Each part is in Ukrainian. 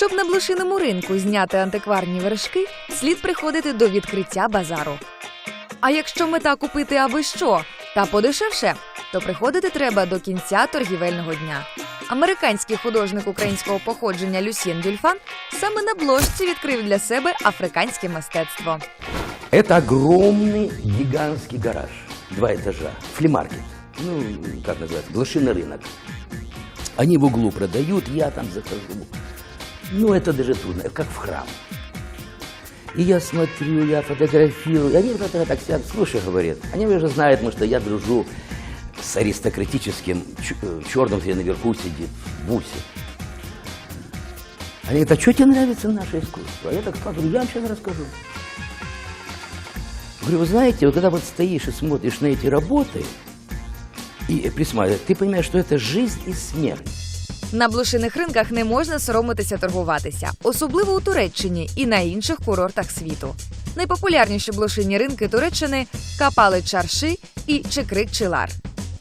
Щоб на блошиному ринку зняти антикварні вершки, слід приходити до відкриття базару. А якщо мета купити аби що та подешевше, то приходити треба до кінця торгівельного дня. Американський художник українського походження Люсьєн Дюльфан саме на бложці відкрив для себе африканське мистецтво. Это огромный гигантский гараж. Два этажа. Флимаркет. Ну, как называется? Блошиный рынок. Они в углу продают, я там захожу. Ну, это даже трудно, как в храм. И я смотрю, я фотографирую. Они это так сидят, слушай, говорят, они уже знают, потому что я дружу с аристократическим ч- э, черным, где наверху сидит, в бусе. Они говорят, а что тебе нравится наше искусство? А я так спрашиваю, я вам сейчас расскажу. Говорю, вы знаете, вот когда вот стоишь и смотришь на эти работы, и присматриваешь, ты понимаешь, что это жизнь и смерть. На блошиних ринках не можна соромитися торгуватися, особливо у Туреччині і на інших курортах світу. Найпопулярніші блошині ринки Туреччини капали чарши і чекрик чилар.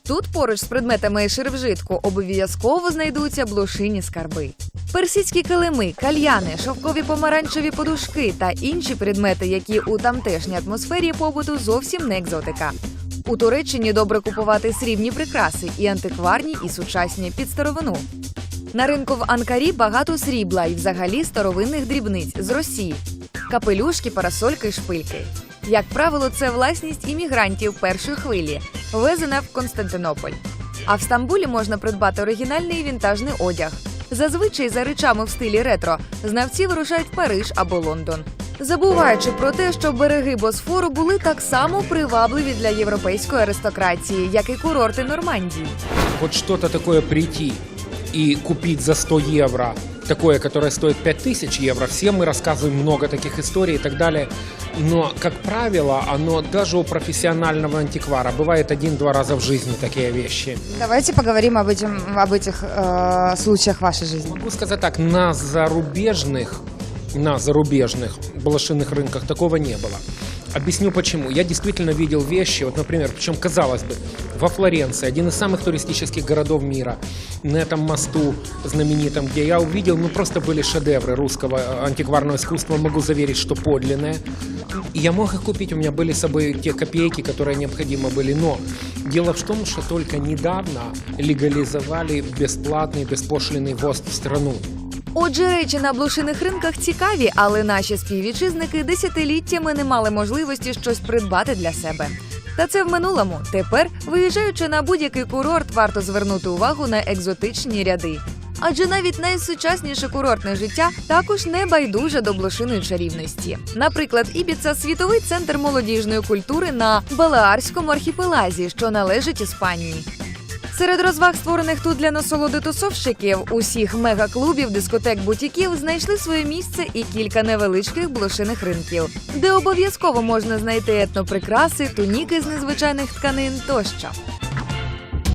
Тут поруч з предметами ширвжитку обов'язково знайдуться блошині скарби. Персидські килими, кальяни, шовкові помаранчеві подушки та інші предмети, які у тамтешній атмосфері побуту зовсім не екзотика. У Туреччині добре купувати срібні прикраси і антикварні, і сучасні під старовину. На ринку в Анкарі багато срібла і взагалі старовинних дрібниць з Росії. Капелюшки, парасольки, шпильки. Як правило, це власність іммігрантів першої хвилі, везена в Константинополь. А в Стамбулі можна придбати оригінальний вінтажний одяг. Зазвичай за речами в стилі ретро знавці вирушають в Париж або Лондон, забуваючи про те, що береги Босфору були так само привабливі для європейської аристократії, як і курорти Нормандії. вот что-то такое прийти и купить за 100 евро, такое, которое стоит 5000 евро, все мы рассказываем много таких историй и так далее, но, как правило, оно даже у профессионального антиквара бывает один-два раза в жизни такие вещи. Давайте поговорим об, этим, об этих э, случаях вашей жизни. Могу сказать так, на зарубежных, на зарубежных блошиных рынках такого не было. Объясню почему. Я действительно видел вещи, вот, например, причем, казалось бы, во Флоренции, один из самых туристических городов мира, на этом мосту знаменитом, где я увидел, ну, просто были шедевры русского э, антикварного искусства, могу заверить, что подлинные. И я мог их купить, у меня были с собой те копейки, которые необходимы были. Но дело в том, что только недавно легализовали бесплатный, беспошлиный ввоз в страну. Отже, речі на блошиних ринках цікаві, але наші співвітчизники десятиліттями не мали можливості щось придбати для себе. Та це в минулому. Тепер, виїжджаючи на будь-який курорт, варто звернути увагу на екзотичні ряди. Адже навіть найсучасніше курортне життя також не байдуже до блошиної чарівності. Наприклад, Ібіца світовий центр молодіжної культури на Балеарському архіпелазі, що належить Іспанії. Серед розваг, створених тут для насолоди тусовщиків, усіх мегаклубів, дискотек, бутіків знайшли своє місце і кілька невеличких блошиних ринків, де обов'язково можна знайти етноприкраси, туніки з незвичайних тканин тощо.